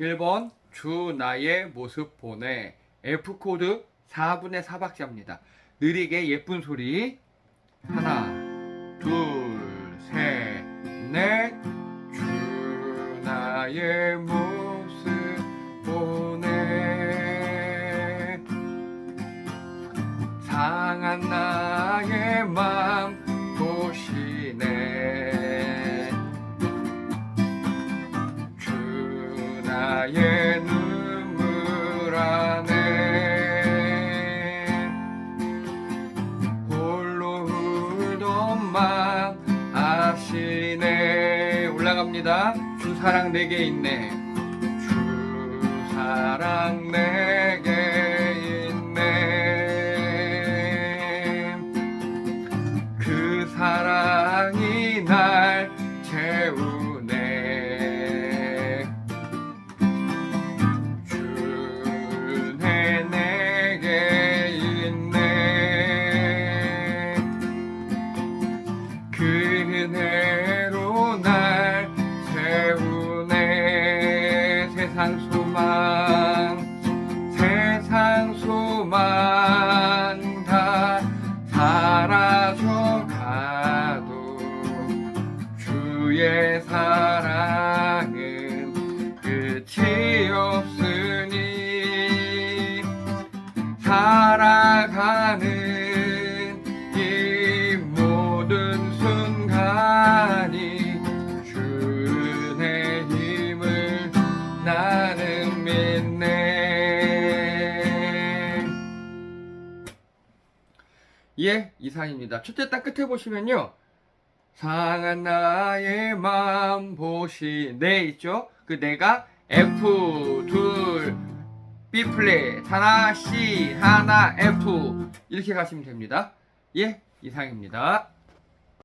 1번 주 나의 모습 보내. F코드 4분의 4박자입니다. 느리게 예쁜 소리. 하나 둘셋넷. 주 나의 모습 보내. 상한 나의 맘보 나의 눈물 안에 홀로 울던 맘 아시네. 올라갑니다. 주 사랑 내게 있네. 주 사랑 내 은혜로 날 채우네. 세상 소망 세상 소망 다 사라져가도 주의 사랑은 끝이 없으니 살아가 예 이상입니다. 첫째 딱 끝에 보시면요. 상한 나의 맘 보시네 있죠? 그 내가 F 둘 B 플랫 하나 C 하나 F. 이렇게 가시면 됩니다. 예 이상입니다